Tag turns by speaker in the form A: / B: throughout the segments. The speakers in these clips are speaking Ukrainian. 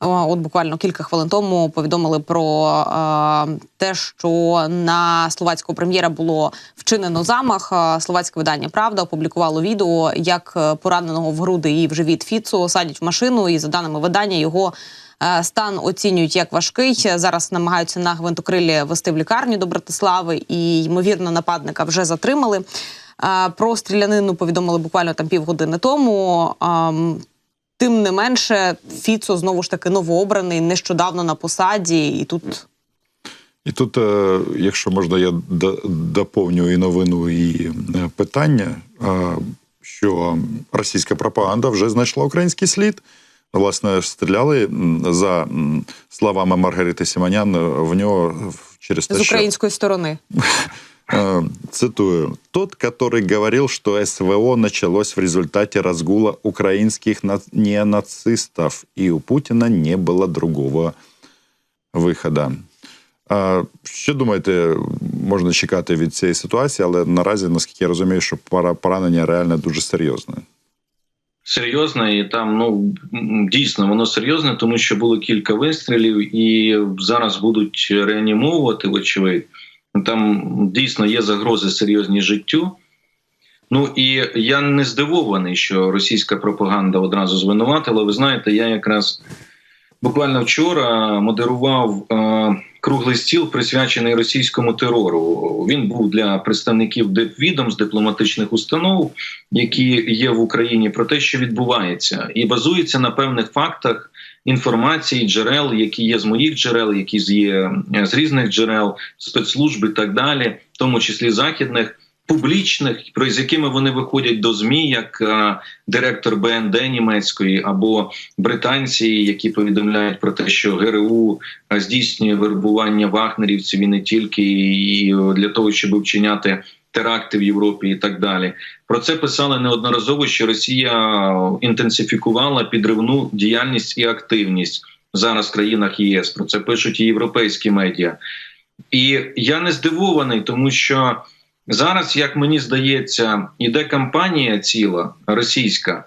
A: От буквально кілька хвилин тому повідомили про е, те, що на словацького прем'єра було вчинено замах. Е, Словацьке видання Правда опублікувало відео, як е, пораненого в груди і в живіт Фіцу садять в машину, і за даними видання його. е, Стан оцінюють як важкий. Зараз намагаються на гвинтокрилі вести в лікарню до Братислави, і ймовірно, нападника вже затримали. Е, Про стрілянину повідомили буквально там півгодини тому. Тим не менше, Фіцо знову ж таки новообраний нещодавно на посаді, і тут
B: І тут, е, якщо можна, я доповню і новину, і е, питання, що російська пропаганда вже знайшла український слід. Власне, стріляли за словами Маргарити Сіманян в нього через те,
A: з
B: що
A: української сторони.
B: Э, Цитую. Тот, который говорил, что СВО началось в результате разгула украинских на- неонацистов, и у Путина не было другого виходу. А, Що думаєте, можна чекати від цієї ситуації, але наразі, наскільки я розумію, що пора- поранення реально дуже серйозне.
C: серйозна, і там ну м, дійсно воно серйозне, тому що було кілька вистрілів, і зараз будуть реанімовувати, вочевидь. Там дійсно є загрози серйозні життю. Ну і я не здивований, що російська пропаганда одразу звинуватила. Ви знаєте, я якраз буквально вчора модерував е, круглий стіл, присвячений російському терору. Він був для представників дипвідомств, дипломатичних установ, які є в Україні, про те, що відбувається, і базується на певних фактах інформації, джерел, які є з моїх джерел, які є е, з різних джерел, спецслужб і так далі, в тому числі західних. Публічних, про з якими вони виходять до змі, як е, директор БНД німецької або британці, які повідомляють про те, що ГРУ е, здійснює вербування вагнерівців і не тільки і для того, щоб вчиняти теракти в Європі і так далі. Про це писали неодноразово, що Росія інтенсифікувала підривну діяльність і активність зараз в країнах ЄС. Про це пишуть і європейські медіа. І я не здивований, тому що зараз, як мені здається, іде кампанія ціла російська.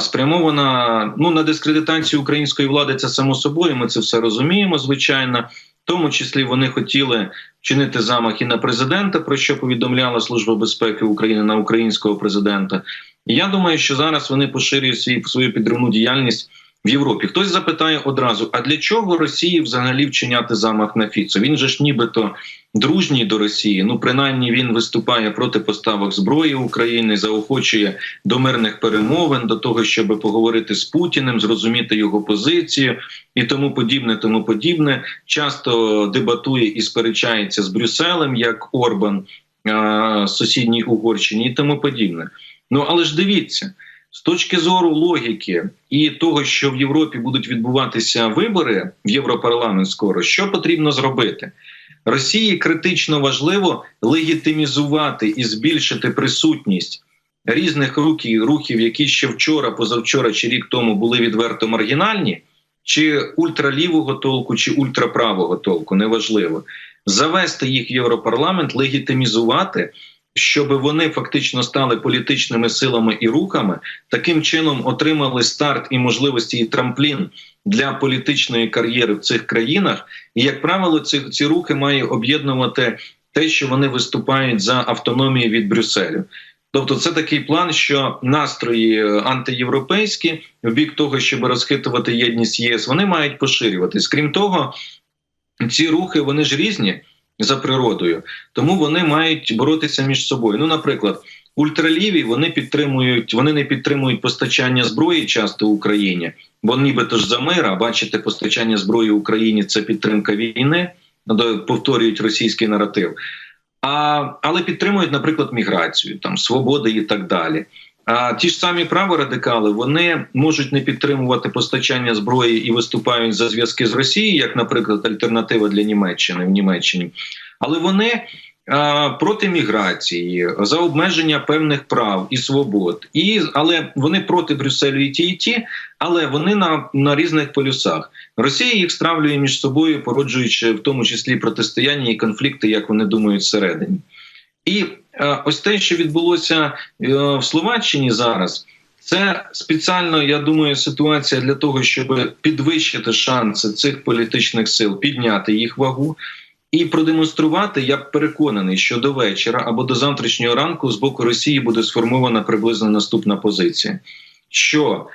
C: Спрямована ну на дискредитацію української влади, це само собою. Ми це все розуміємо. Звичайно, тому числі вони хотіли вчинити замах і на президента, про що повідомляла Служба безпеки України на українського президента. І я думаю, що зараз вони поширюють свій свою підривну діяльність в Європі. Хтось запитає одразу: а для чого Росії взагалі вчиняти замах на Фіцо? Він же ж нібито дружній до Росії. Ну, принаймні, він виступає проти поставок зброї України, заохочує до мирних перемовин, до того, щоб поговорити з Путіним, зрозуміти його позицію і тому подібне, тому подібне. Часто дебатує і сперечається з Брюсселем, як Орбан сусідній Угорщині, і тому подібне. Ну але ж дивіться. З точки зору логіки і того, що в Європі будуть відбуватися вибори в Європарламент скоро, що потрібно зробити? Росії критично важливо легітимізувати і збільшити присутність різних рухів, рухів, які ще вчора, позавчора чи рік тому були відверто маргінальні, чи ультралівого толку, чи ультраправого толку, неважливо. Завести їх в Європарламент, легітимізувати щоб вони фактично стали політичними силами і рухами, таким чином отримали старт і можливості і трамплін для політичної кар'єри в цих країнах. І як правило, ці, ці рухи має об'єднувати те, що вони виступають за автономію від Брюсселю. Тобто, це такий план, що настрої е, антиєвропейські в бік того, щоб розхитувати єдність ЄС, вони мають поширюватись. Крім того, ці рухи вони ж різні за природою, тому вони мають боротися між собою. Ну, наприклад, ультраліві вони підтримують, вони не підтримують постачання зброї часто в Україні, бо нібито ж за мир, а бачите, постачання зброї Україні це підтримка війни, повторюють російський наратив. А, Але підтримують, наприклад, міграцію, там свободи і так далі. А ті ж самі праворадикали вони можуть не підтримувати постачання зброї і виступають за зв'язки з Росією, як, наприклад, альтернатива для Німеччини в Німеччині, але вони проти міграції за обмеження певних прав і свобод, і але вони проти Брюсселю і ті, але вони на, на різних полюсах. Росія їх стравлює між собою, породжуючи в тому числі протистояння і конфлікти, як вони думають, всередині. І е, ось те, що відбулося е, в Словаччині зараз, Це спеціально, я думаю, ситуація для того, щоб підвищити шанси цих політичних сил, підняти їх вагу і продемонструвати. Я переконаний, що до вечора або до завтрашнього ранку з боку Росії буде сформована приблизно наступна позиція. Що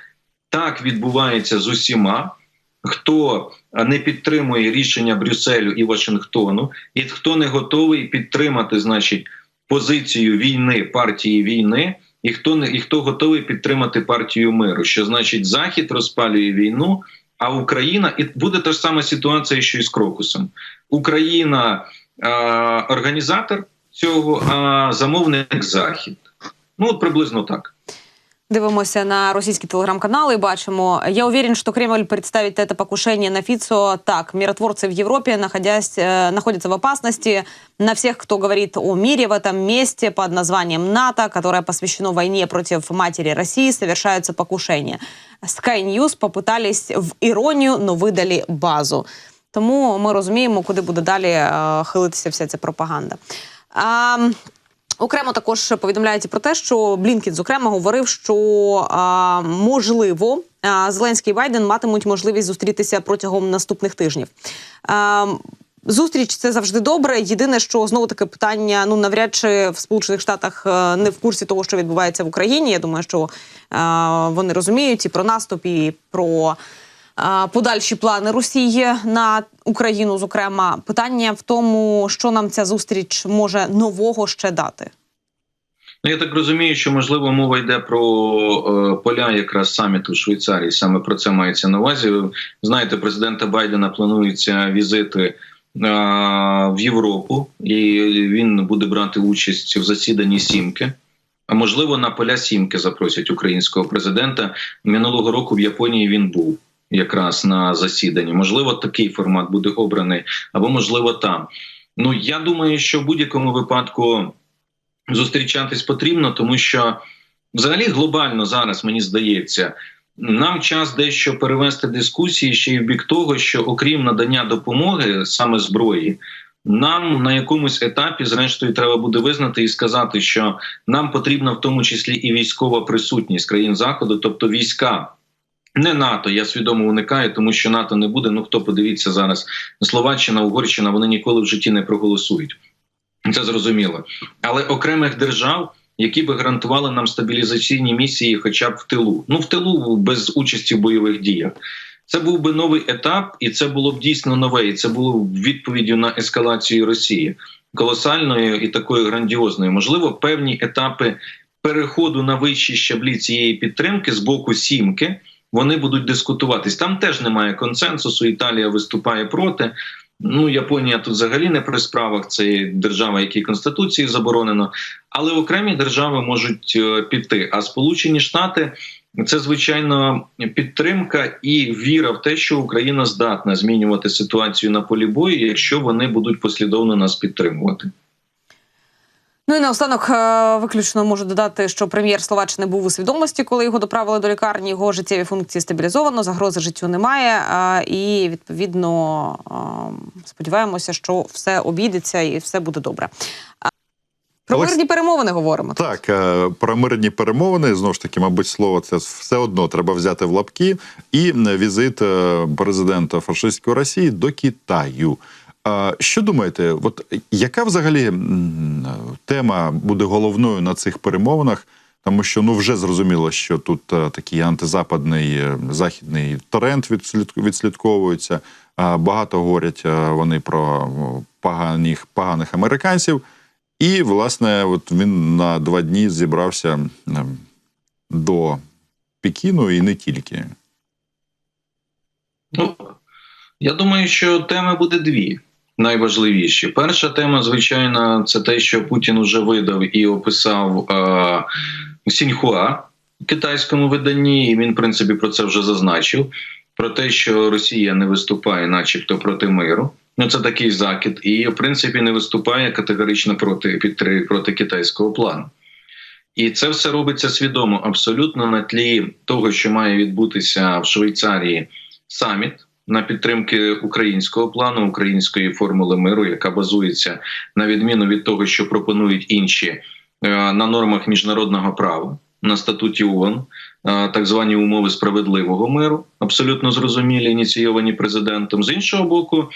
C: так відбувається з усіма, хто не підтримує рішення Брюсселю і Вашингтону, і хто не готовий підтримати, значить, позицію війни партії війни, і хто не і хто готовий підтримати партію миру. Що значить, Захід розпалює війну, а Україна і буде та ж сама ситуація, що і з Крокусом. Україна е, організатор цього, а замовник Захід. Ну от приблизно так.
A: Дивимося на російські телеграм-канали. Бачимо. Я уверен, что Кремль представит это покушение на Фицо так. Миротворцы в Европе, находясь, э, находятся в опасности. На всех, кто говорит о мире в этом месте под названием НАТО, которое посвящено войне против матери России, совершаются покушения. Sky News попытались в іронію, но видали базу. Тому ми розуміємо, куди буде далі е, хилитися вся ця пропаганда. А, Окремо також повідомляють про те, що Блінкін, зокрема, говорив, що а, можливо Зеленський і Байден матимуть можливість зустрітися протягом наступних тижнів. Зустріч це завжди добре. Єдине, що знову таке питання: ну навряд чи в Сполучених Штатах е, не в курсі того, що відбувається в Україні. Я думаю, що вони розуміють і про наступ, і про подальші плани Росії на Україну. Зокрема, питання в тому, що нам ця зустріч може нового ще дати.
C: Ну, я так розумію, що можливо мова йде про е, поля якраз саміту в Швейцарії. Саме про це мається на увазі. Знаєте, президента Байдена плануються візити е, в Європу, і він буде брати участь в засіданні Сімки. А можливо, на поля Сімки запросять українського президента. Минулого року в Японії він був якраз на засіданні. Можливо, такий формат буде обраний, або можливо там. Ну я думаю, що в будь-якому випадку зустрічатись потрібно, тому що взагалі глобально зараз мені здається. Нам час дещо перевести дискусії ще й в бік того, що окрім надання допомоги саме зброї, нам на якомусь етапі, зрештою, треба буде визнати і сказати, що нам потрібна в тому числі і військова присутність країн заходу, тобто війська. Не НАТО, я свідомо уникаю, тому що НАТО не буде. Ну хто подивіться зараз Словаччина, Угорщина, вони ніколи в житті не проголосують. Це зрозуміло. Але окремих держав, які би гарантували нам стабілізаційні місії, хоча б в тилу. Ну в тилу без участі в бойових діях. Це був би новий етап, і це було б дійсно нове. І це було б відповіддю на ескалацію Росії колосальною і такою грандіозною. Можливо, певні етапи переходу на вищі щаблі цієї підтримки з боку сімки. Вони будуть дискутуватись. Там теж немає консенсусу. Італія виступає проти. Ну, Японія тут взагалі не при справах. Це держава, якій конституції заборонено, але окремі держави можуть е, піти. А Сполучені Штати це звичайно підтримка і віра в те, що Україна здатна змінювати ситуацію на полі бою, якщо вони будуть послідовно нас підтримувати.
A: Ну і наостанок е, виключно можу додати, що прем'єр Словаччини був у свідомості, коли його доправили до лікарні. Його життєві функції стабілізовано, загрози життю немає. е, І відповідно е, сподіваємося, що все обійдеться і все буде добре. Про
B: Олекс-
A: мирні перемовини говоримо.
B: Так, е, про мирні перемовини знову ж таки, мабуть, слово це все одно треба взяти в лапки. І м, візит е, президента фашистської Росії до Китаю. Що думаєте, от яка взагалі тема буде головною на цих перемовинах? Тому що ну вже зрозуміло, що тут е, такий антизападний е, західний тренд відслідковується. Багато говорять е, вони про поганих, поганих американців. І, власне, от він на два дні зібрався до Пекіну і не тільки.
C: Ну, я думаю, що теми буде дві найважливіші. Перша тема, звичайно, це те, що Путін уже видав і описав е, Сіньхуа китайському виданні, і він, в принципі, про це вже зазначив. Про те, що Росія не виступає, начебто, проти миру. Ну, це такий закид, і в принципі не виступає категорично проти підтри- проти китайського плану. І це все робиться свідомо абсолютно на тлі того, що має відбутися в Швейцарії саміт на підтримки українського плану, української формули миру, яка базується на відміну від того, що пропонують інші е, на нормах міжнародного права. на статуті ООН, е, так звані умови справедливого миру, абсолютно зрозумілі, ініційовані президентом. З іншого боку,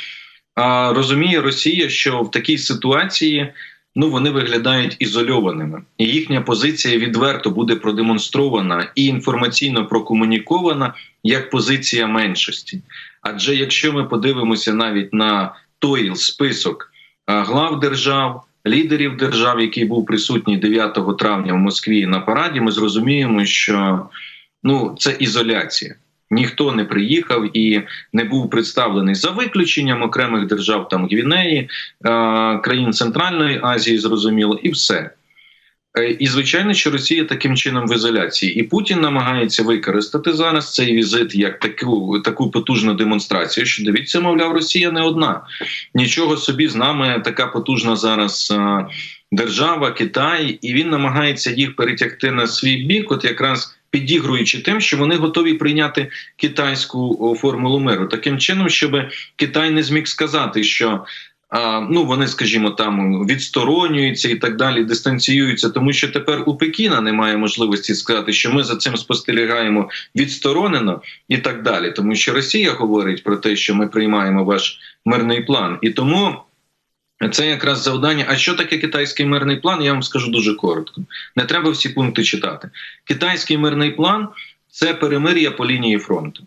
C: розуміє Росія, що в такій ситуації ну вони виглядають ізольованими, і їхня позиція відверто буде продемонстрована і інформаційно прокомунікована як позиція меншості. Адже якщо ми подивимося навіть на той список глав держав. Лідерів держав, який був присутній 9 травня в Москві на параді, ми зрозуміємо, що ну це ізоляція. Ніхто не приїхав і не був представлений за виключенням окремих держав там Гвінеї, країн Центральної Азії, зрозуміло, і все. Е, І звичайно, що Росія таким чином в ізоляції, і Путін намагається використати зараз цей візит як таку таку потужну демонстрацію. Що дивіться, мовляв, Росія не одна. Нічого собі з нами така потужна зараз е, держава, Китай, і він намагається їх перетягти на свій бік, от якраз підігруючи тим, що вони готові прийняти китайську формулу миру, таким чином, щоб Китай не зміг сказати, що. Ну вони, скажімо, там відсторонюються і так далі, дистанціюються, тому що тепер у Пекіна немає можливості сказати, що ми за цим спостерігаємо відсторонено і так далі, тому що Росія говорить про те, що ми приймаємо ваш мирний план, і тому це якраз завдання. А що таке китайський мирний план? Я вам скажу дуже коротко. Не треба всі пункти читати. Китайський мирний план це перемир'я по лінії фронту.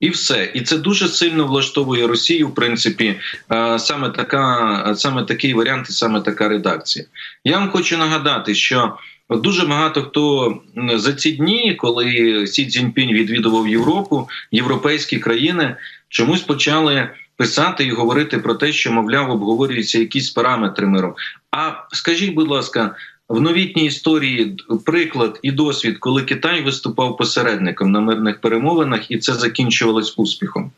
C: І все, і це дуже сильно влаштовує Росію. В принципі, е, саме така, саме такий варіант, і саме така редакція. Я вам хочу нагадати, що дуже багато хто за ці дні, коли Сі Цзіньпінь відвідував Європу, європейські країни чомусь почали писати і говорити про те, що мовляв обговорюються якісь параметри миру. А скажіть, будь ласка. В новітній історії приклад і досвід, коли Китай виступав посередником на мирних перемовинах, і це закінчувалось успіхом.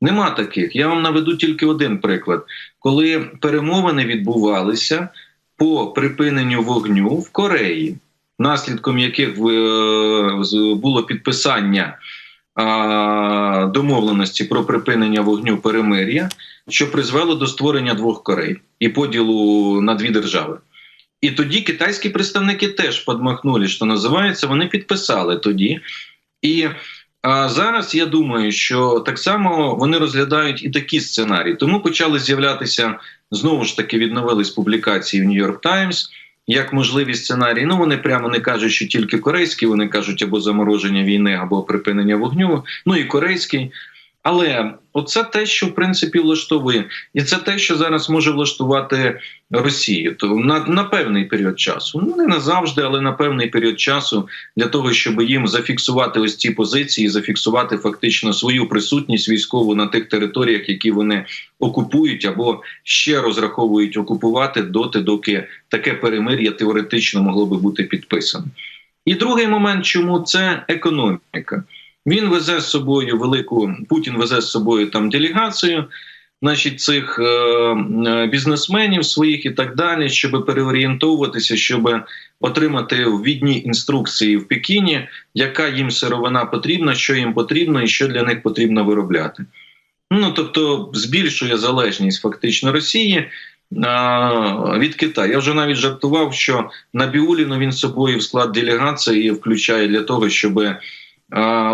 C: Нема таких. Я вам наведу тільки один приклад, коли перемовини відбувалися по припиненню вогню в Кореї, наслідком яких е, було підписання домовленості про припинення вогню перемир'я, що призвело до створення двох Корей і поділу на дві держави. І тоді китайські представники теж подмахнули, що називається, вони підписали тоді. І а, зараз я думаю, що так само вони розглядають і такі сценарії. Тому почали з'являтися знову ж таки відновились публікації в Нью-Йорк Таймс. Як можливі сценарії, ну вони прямо не кажуть, що тільки корейські, вони кажуть або замороження війни, або припинення вогню, ну і корейський. Але оце те, що в принципі влаштовує, і це те, що зараз може влаштувати Росію. То на, на певний період часу, ну не назавжди, але на певний період часу для того, щоб їм зафіксувати ось ці позиції, зафіксувати фактично свою присутність військову на тих територіях, які вони окупують, або ще розраховують окупувати доти, доки таке перемир'я теоретично могло би бути підписано. І другий момент, чому це економіка. Він везе з собою велику Путін везе з собою там делегацію, значить, цих е, е, бізнесменів своїх і так далі, щоб переорієнтовуватися, щоб отримати відні інструкції в Пекіні, яка їм сировина потрібна, що їм потрібно і що для них потрібно виробляти. Ну тобто збільшує залежність фактично Росії. Від Китаю я вже навіть жартував, що Набіуліну він собою в склад делегації включає для того, щоб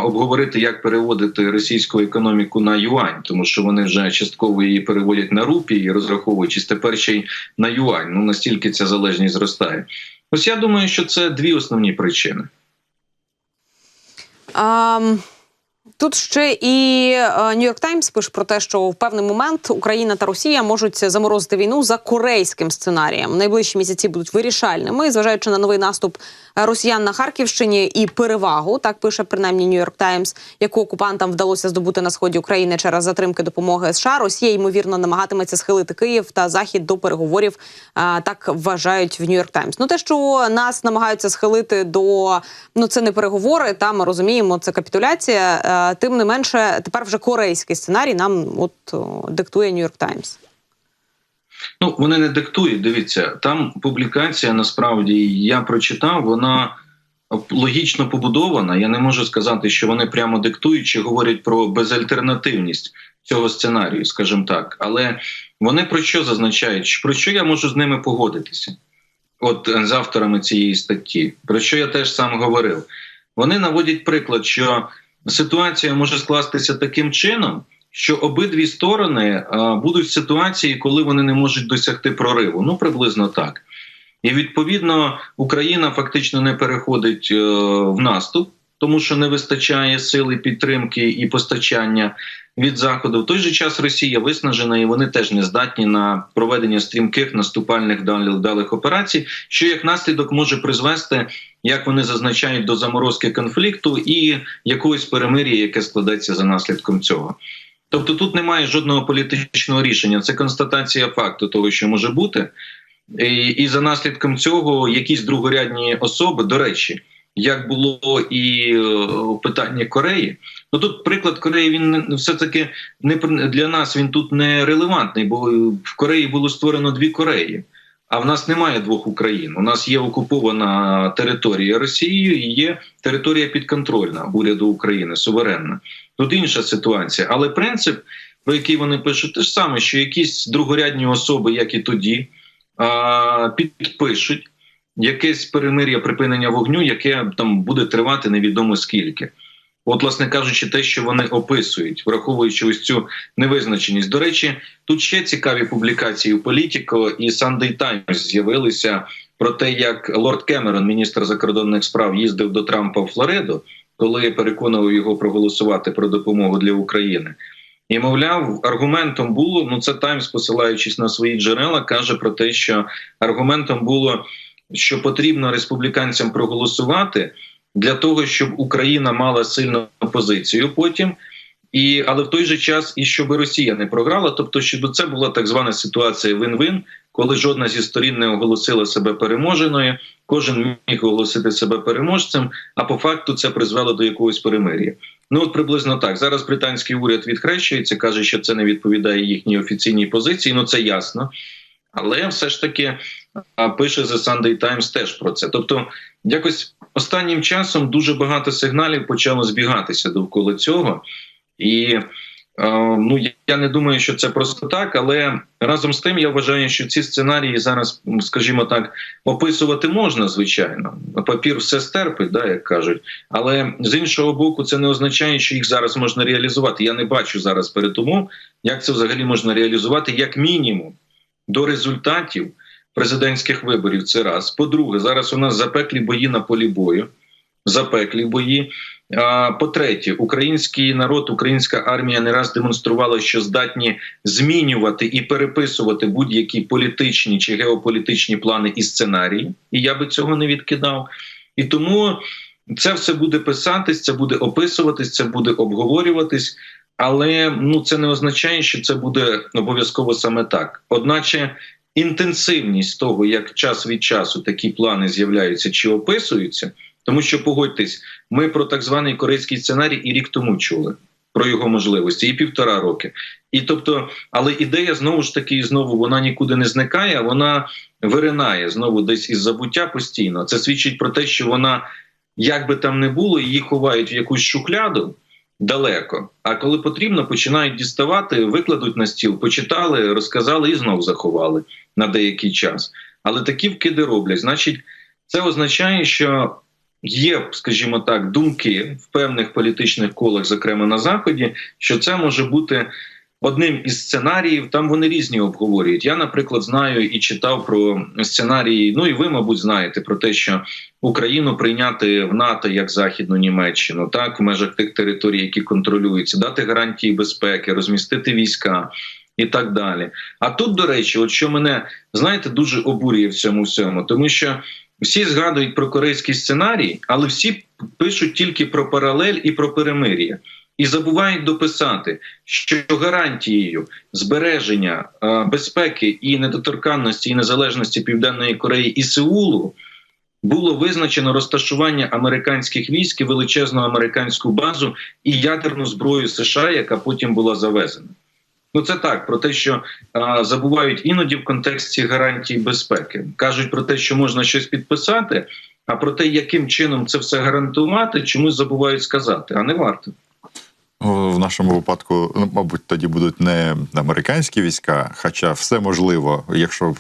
C: обговорити, як переводити російську економіку на юань, тому що вони вже частково її переводять на рупії, розраховуючись тепер ще й на юань. Ну настільки ця залежність зростає. Ось я думаю, що це дві основні причини.
A: Ам, Тут ще і Нью-Йорк Таймс пише про те, що в певний момент Україна та Росія можуть заморозити війну за корейським сценарієм. Найближчі місяці будуть вирішальними, зважаючи на новий наступ росіян на Харківщині і перевагу, так пише принаймні Нью-Йорк Таймс, яку окупантам вдалося здобути на сході України через затримки допомоги США. Росія ймовірно намагатиметься схилити Київ та Захід до переговорів. Так вважають в Нью-Йорк Таймс. Ну те, що нас намагаються схилити до ну це не переговори. Та ми розуміємо, це капітуляція. Тим не менше, тепер вже корейський сценарій нам от диктує Нью-Йорк Таймс.
C: Ну, вони не диктують. Дивіться, там публікація насправді я прочитав, вона логічно побудована. Я не можу сказати, що вони прямо диктують чи говорять про безальтернативність цього сценарію, скажімо так. Але вони про що зазначають? Про що я можу з ними погодитися? от е, з авторами цієї статті, про що я теж сам говорив. Вони наводять приклад, що ситуація може скластися таким чином, що обидві сторони будуть в ситуації, коли вони не можуть досягти прориву. Ну приблизно так. І відповідно Україна фактично не переходить е, в наступ, тому що не вистачає сили підтримки і постачання від заходу. В той же час Росія виснажена, і вони теж не здатні на проведення стрімких наступальних вдалих операцій, що як наслідок може призвести, як вони зазначають, до заморозки конфлікту і якогось перемир'я, яке складеться за наслідком цього. Тобто тут немає жодного політичного рішення. Це констатація факту того, що може бути. І, і за наслідком цього якісь другорядні особи, до речі, як було і е, в питанні Кореї. Ну тут приклад Кореї він не- все-таки не для нас він тут не релевантний, бо в Кореї було створено дві Кореї. А в нас немає двох Україн. У нас є окупована територія Росією і є територія підконтрольна уряду України, суверенна. Тут інша ситуація. Але принцип, про який вони пишуть, те ж саме, що якісь другорядні особи, як і тоді, підпишуть якесь перемир'я припинення вогню, яке там буде тривати невідомо скільки. От, власне кажучи, те, що вони описують, враховуючи ось цю невизначеність. До речі, тут ще цікаві публікації у Політіко і Sunday Times з'явилися про те, як лорд Кемерон, міністр закордонних справ, їздив до Трампа в Флориду, коли переконував його проголосувати про допомогу для України. І мовляв, аргументом було ну це Таймс, посилаючись на свої джерела, каже про те, що аргументом було, що потрібно республіканцям проголосувати для того, щоб Україна мала сильну позицію потім. І але в той же час і щоб Росія не програла, тобто, щоб це була так звана ситуація вин-вин, коли жодна зі сторін не оголосила себе переможеною, кожен міг оголосити себе переможцем. А по факту це призвело до якогось перемир'я. Ну от приблизно так. Зараз британський уряд відхрещується, каже, що це не відповідає їхній офіційній позиції. Ну це ясно. Але все ж таки а, пише The Sunday Times теж про це. Тобто, якось останнім часом дуже багато сигналів почало збігатися довкола цього. І е, ну я не думаю, що це просто так, але разом з тим я вважаю, що ці сценарії зараз, скажімо так, описувати можна, звичайно. Папір все стерпить, да, як кажуть. Але з іншого боку, це не означає, що їх зараз можна реалізувати. Я не бачу зараз передумов, як це взагалі можна реалізувати, як мінімум, до результатів президентських виборів. Це раз. По-друге, зараз у нас запеклі бої на полі бою, запеклі бої. А, По-третє, український народ, українська армія не раз демонструвала, що здатні змінювати і переписувати будь-які політичні чи геополітичні плани і сценарії. І я би цього не відкидав. І тому це все буде писатись, це буде описуватись, це буде обговорюватись. Але ну це не означає, що це буде обов'язково саме так. Одначе інтенсивність того, як час від часу такі плани з'являються чи описуються, тому що погодьтесь, ми про так званий корейський сценарій і рік тому чули про його можливості, і півтора роки. І тобто, але ідея знову ж таки, знову вона нікуди не зникає, вона виринає знову десь із забуття постійно. Це свідчить про те, що вона, як би там не було, її ховають в якусь шухляду. Далеко, а коли потрібно, починають діставати, викладуть на стіл, почитали, розказали і знов заховали на деякий час. Але такі вкиди роблять. Значить, це означає, що є, скажімо так, думки в певних політичних колах, зокрема на заході, що це може бути одним із сценаріїв. Там вони різні обговорюють. Я, наприклад, знаю і читав про сценарії. Ну і ви, мабуть, знаєте про те, що Україну прийняти в НАТО як західну Німеччину, так в межах тих територій, які контролюються, дати гарантії безпеки, розмістити війська. І так далі. А тут, до речі, от що мене знаєте, дуже обурює в цьому всьому, тому що всі згадують про корейський сценарій, але всі пишуть тільки про паралель і про перемир'я. І забувають дописати, що гарантією збереження е, безпеки і недоторканності і незалежності Південної Кореї і Сеулу було визначено розташування американських військ і величезну американську базу і ядерну зброю США, яка потім була завезена. Ну це так про те, що а, забувають іноді в контексті гарантій безпеки. кажуть про те, що можна щось підписати, а про те, яким чином це все гарантувати, чомусь забувають сказати, а не варто.
B: В нашому випадку, ну, мабуть, тоді будуть не американські війська, хоча все можливо, якщо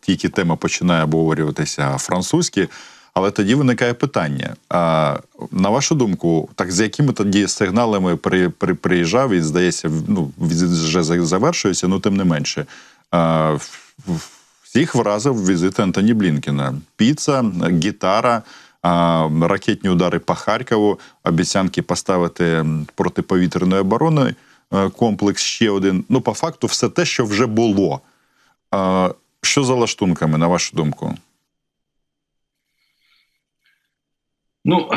B: тільки тема починає обговорюватися французькі. Але тоді виникає питання: а, на вашу думку, так з якими тоді сигналами при, при, приїжджав і здається, ну, візит вже завершується, ну тим не менше. А, всіх вразив візит Антоні Блінкена. Піца, гітара, ракетні удари по Харкову, обіцянки поставити протиповітряної оборони е, комплекс ще один. Ну, по факту, все те, що вже було. Що за лаштунками, на вашу думку?
C: Ну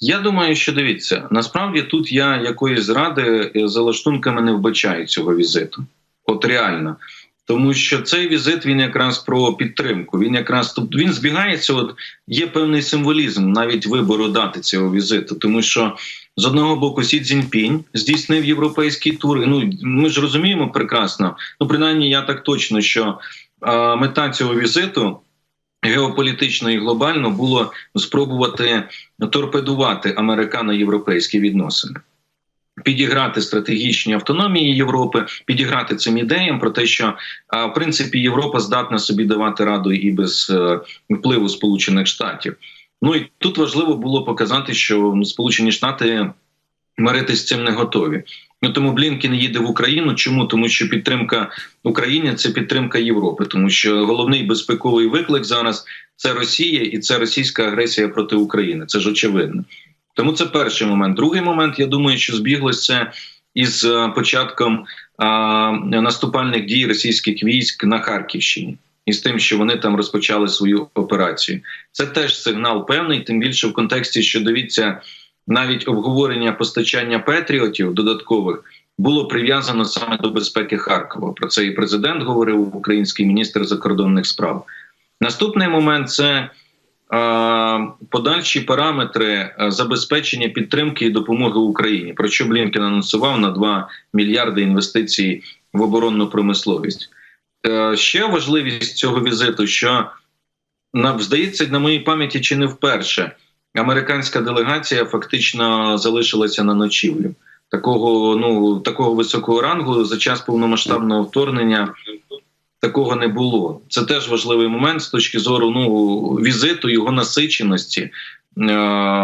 C: я думаю, що дивіться, насправді тут я якоїсь зради е, за лаштунками не вбачаю цього візиту. От реально. Тому що цей візит він якраз про підтримку. Він якраз тобто він збігається. От є певний символізм навіть вибору дати цього візиту, тому що з одного боку Сі Цзіньпінь здійснив європейський тур. Ну ми ж розуміємо прекрасно. Ну принаймні, я так точно, що е, мета цього візиту геополітично і глобально було спробувати торпедувати американо-європейські відносини. Підіграти стратегічні автономії Європи, підіграти цим ідеям про те, що в принципі Європа здатна собі давати раду і без е, впливу Сполучених Штатів. Ну і тут важливо було показати, що ну, Сполучені Штати миритись з цим не готові. Ну тому Блінкен їде в Україну. Чому тому, що підтримка України це підтримка Європи, тому що головний безпековий виклик зараз це Росія і це російська агресія проти України. Це ж очевидно. Тому це перший момент. Другий момент, я думаю, що збіглось це із е, початком наступальних дій російських військ на Харківщині. І з тим, що вони там розпочали свою операцію, це теж сигнал певний, тим більше в контексті, що дивіться, навіть обговорення постачання патріотів додаткових було прив'язано саме до безпеки Харкова. Про це і президент говорив український міністр закордонних справ. Наступний момент це подальші параметри е, забезпечення підтримки і допомоги Україні. Про що Блінкен анонсував на 2 мільярди інвестицій в оборонну промисловість. Е, ще важливість цього візиту, що здається, на моїй пам'яті чи не вперше американська делегація фактично залишилася на ночівлю. Такого ну такого високого рангу за час повномасштабного вторгнення такого не було. Це теж важливий момент з точки зору ну візиту, його насиченості е-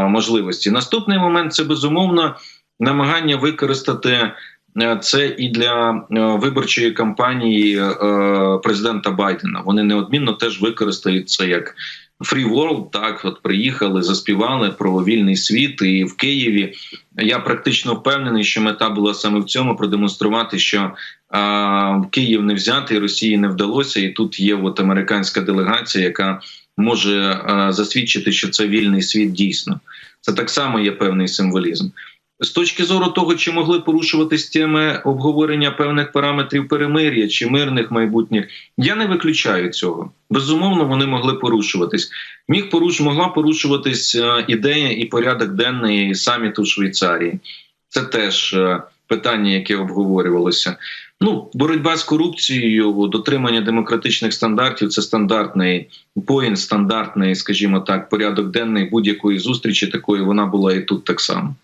C: можливості. Наступний момент це безумовно намагання використати. е, Це і для е, виборчої кампанії президента Байдена. Вони неодмінно теж використають це як Free World, так от приїхали, заспівали про вільний світ, і в Києві я практично впевнений, що мета була саме в цьому продемонструвати, що а, Київ не взятий, Росії не вдалося, і тут є от американська делегація, яка може а, засвідчити, що це вільний світ дійсно. Це так само є певний символізм. З точки зору того, чи могли порушуватись теми обговорення певних параметрів перемир'я чи мирних майбутніх, я не виключаю цього. Безумовно, вони могли порушуватись. Міг поруш, могла порушуватись е, ідея і порядок денний саміту в Швейцарії. Це теж е, питання, яке обговорювалося. Ну, боротьба з корупцією, дотримання демократичних стандартів це стандартний поін, стандартний, скажімо так, порядок денний будь-якої зустрічі такої вона була і тут так само.